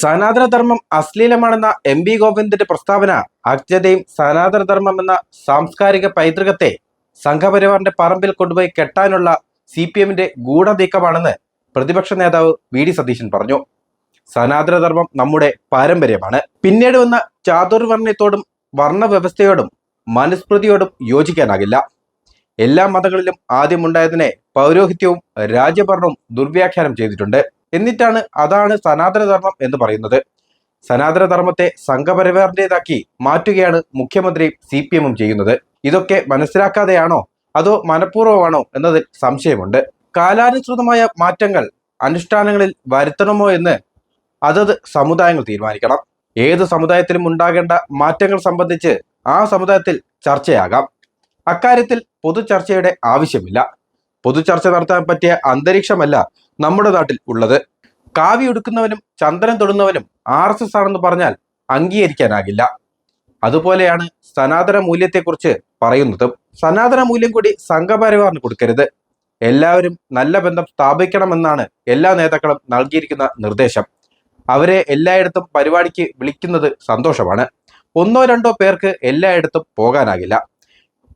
സനാതനധർമ്മം അശ്ലീലമാണെന്ന M V ഗോവിന്ദന്റെ പ്രസ്താവന അജ്ഞതയും സനാതനധർമ്മം എന്ന സാംസ്കാരിക പൈതൃകത്തെ സംഘപരിവാറിന്റെ പറമ്പിൽ കൊണ്ടുപോയി കെട്ടാനുള്ള സി പി എമ്മിന്റെ ഗൂഢനീക്കമാണെന്ന് പ്രതിപക്ഷ നേതാവ് വി ഡി സതീശൻ പറഞ്ഞു. സനാതനധർമ്മം നമ്മുടെ പാരമ്പര്യമാണ്. പിന്നീട് വന്ന ചാതുർവർണയത്തോടും വർണവ്യവസ്ഥയോടും മനുസ്മൃതിയോടും യോജിക്കാനാകില്ല. എല്ലാ മതങ്ങളിലും ആദ്യമുണ്ടായതിനെ പൗരോഹിത്യവും രാജ്യഭരണവും ദുർവ്യാഖ്യാനം ചെയ്തിട്ടുണ്ട്. എന്നിട്ടാണ് അതാണ് സനാതനധർമ്മം എന്ന് പറയുന്നത്. സനാതനധർമ്മത്തെ സംഘപരിവാറിന്റെതാക്കി മാറ്റുകയാണ് മുഖ്യമന്ത്രിയും സി പി എമ്മും ചെയ്യുന്നത്. ഇതൊക്കെ മനസ്സിലാക്കാതെയാണോ? അതോ മനഃപൂർവമാണോ എന്നതിൽ സംശയമുണ്ട്. കാലാനുസൃതമായ മാറ്റങ്ങൾ അനുഷ്ഠാനങ്ങളിൽ വരുത്തണമോ എന്ന് അതത് സമുദായങ്ങൾ തീരുമാനിക്കണം. ഏത് സമുദായത്തിലും ഉണ്ടാകേണ്ട മാറ്റങ്ങൾ സംബന്ധിച്ച് ആ സമുദായത്തിൽ ചർച്ചയാകാം. അക്കാര്യത്തിൽ പൊതു ചർച്ചയുടെ ആവശ്യമില്ല. പൊതു ചർച്ച നടത്താൻ പറ്റിയ അന്തരീക്ഷമല്ല നമ്മുടെ നാട്ടിൽ ഉള്ളത്. കാവി ഉടുക്കുന്നവനും ചന്ദനം തൊടുന്നവനും ആർ എസ് എസ് ആണെന്ന് പറഞ്ഞാൽ അംഗീകരിക്കാനാകില്ല. അതുപോലെയാണ് സനാതന മൂല്യത്തെക്കുറിച്ച് പറയുന്നതും. സനാതന മൂല്യം കൂടി സംഘപരിവാറിന് കൊടുക്കരുത്. എല്ലാവരും നല്ല ബന്ധം സ്ഥാപിക്കണമെന്നാണ് എല്ലാ നേതാക്കളും നൽകിയിരിക്കുന്ന നിർദ്ദേശം. അവരെ എല്ലായിടത്തും പരിപാടിക്ക് വിളിക്കുന്നത് സന്തോഷമാണ്. ഒന്നോ രണ്ടോ പേർക്ക് എല്ലായിടത്തും പോകാനാകില്ല.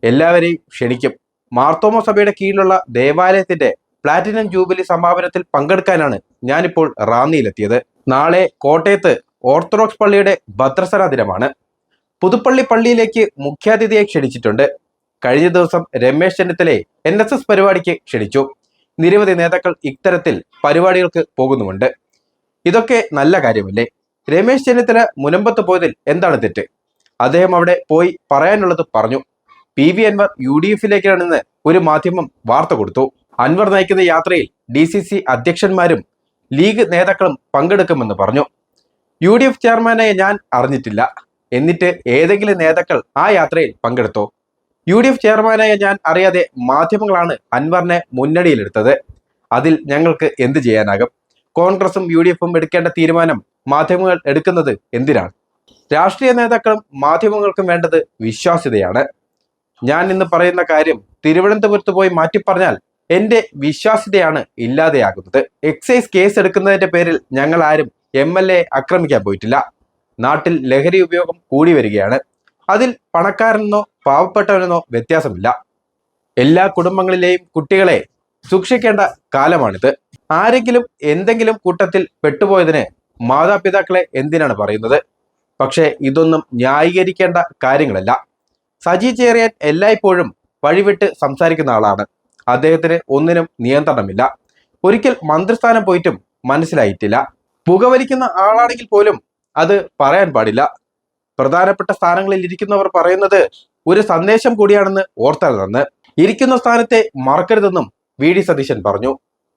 എല്ലാവരെയും ക്ഷണിക്കും. മാർത്തോമ സഭയുടെ കീഴിലുള്ള ദേവാലയത്തിന്റെ പ്ലാറ്റിനം ജൂബിലി സമാപനത്തിൽ പങ്കെടുക്കാനാണ് ഞാനിപ്പോൾ റാന്നിയിലെത്തിയത്. നാളെ കോട്ടയത്ത് ഓർത്തഡോക്സ് പള്ളിയുടെ ഭദ്രസന ദിനമാണ്. പുതുപ്പള്ളി പള്ളിയിലേക്ക് മുഖ്യാതിഥിയെ ക്ഷണിച്ചിട്ടുണ്ട്. കഴിഞ്ഞ ദിവസം രമേശ് ചെന്നിത്തലയെ എൻ എസ് എസ് പരിപാടിക്ക് ക്ഷണിച്ചു. നിരവധി നേതാക്കൾ ഇത്തരത്തിൽ പരിപാടികൾക്ക് പോകുന്നുമുണ്ട്. ഇതൊക്കെ നല്ല കാര്യമല്ലേ? രമേശ് ചെന്നിത്തല മുനമ്പത്ത് പോയതിൽ എന്താണ് തെറ്റ്? അദ്ദേഹം അവിടെ പോയി പറയാനുള്ളത് പറഞ്ഞു. P V Anvar U D എഫിലേക്കാണെന്ന് ഒരു മാധ്യമം വാർത്ത കൊടുത്തു. അൻവർ നയിക്കുന്ന യാത്രയിൽ ഡി സി സി അധ്യക്ഷന്മാരും ലീഗ് നേതാക്കളും പങ്കെടുക്കുമെന്ന് പറഞ്ഞു. യു ഡി എഫ് ചെയർമാനായ ഞാൻ അറിഞ്ഞിട്ടില്ല. എന്നിട്ട് ഏതെങ്കിലും നേതാക്കൾ ആ യാത്രയിൽ പങ്കെടുത്തോ? യു ഡി എഫ് ചെയർമാനായ ഞാൻ അറിയാതെ മാധ്യമങ്ങളാണ് അൻവറിനെ മുന്നണിയിലെടുത്തത്. അതിൽ ഞങ്ങൾക്ക് എന്ത് ചെയ്യാനാകും? കോൺഗ്രസും യു ഡി എഫും എടുക്കേണ്ട തീരുമാനം മാധ്യമങ്ങൾ എടുക്കുന്നത് എന്തിനാണ്? രാഷ്ട്രീയ നേതാക്കളും മാധ്യമങ്ങൾക്കും വേണ്ടത് വിശ്വാസ്യതയാണ്. ഞാൻ ഇന്ന് പറയുന്ന കാര്യം തിരുവനന്തപുരത്ത് പോയി മാറ്റി പറഞ്ഞാൽ എന്റെ വിശ്വാസ്യതയാണ് ഇല്ലാതെയാകുന്നത്. എക്സൈസ് കേസ് എടുക്കുന്നതിന്റെ പേരിൽ ഞങ്ങൾ ആരും എം എൽ എ ആക്രമിക്കാൻ പോയിട്ടില്ല. നാട്ടിൽ ലഹരി ഉപയോഗം കൂടി വരികയാണ്. അതിൽ പണക്കാരനെന്നോ പാവപ്പെട്ടവനെന്നോ വ്യത്യാസമില്ല. എല്ലാ കുടുംബങ്ങളിലെയും കുട്ടികളെ സൂക്ഷിക്കേണ്ട കാലമാണിത്. ആരെങ്കിലും എന്തെങ്കിലും കൂട്ടത്തിൽ പെട്ടുപോയതിന് മാതാപിതാക്കളെ എന്തിനാണ് പറയുന്നത്? പക്ഷേ ഇതൊന്നും ന്യായീകരിക്കേണ്ട കാര്യങ്ങളല്ല. സജി ചേറിയാൻ എല്ലായ്പ്പോഴും വഴിവിട്ട് സംസാരിക്കുന്ന ആളാണ്. അദ്ദേഹത്തിന് ഒന്നിനും നിയന്ത്രണമില്ല. ഒരിക്കൽ മന്ത്രിസ്ഥാനം പോയിട്ടും മനസ്സിലായിട്ടില്ല. പുകവലിക്കുന്ന ആളാണെങ്കിൽ പോലും അത് പറയാൻ പാടില്ല. പ്രധാനപ്പെട്ട സ്ഥാനങ്ങളിൽ ഇരിക്കുന്നവർ പറയുന്നത് ഒരു സന്ദേശം കൂടിയാണെന്ന് ഓർത്താൽ ഇരിക്കുന്ന സ്ഥാനത്തെ മറക്കരുതെന്നും വി. ഡി. സതീശൻ പറഞ്ഞു.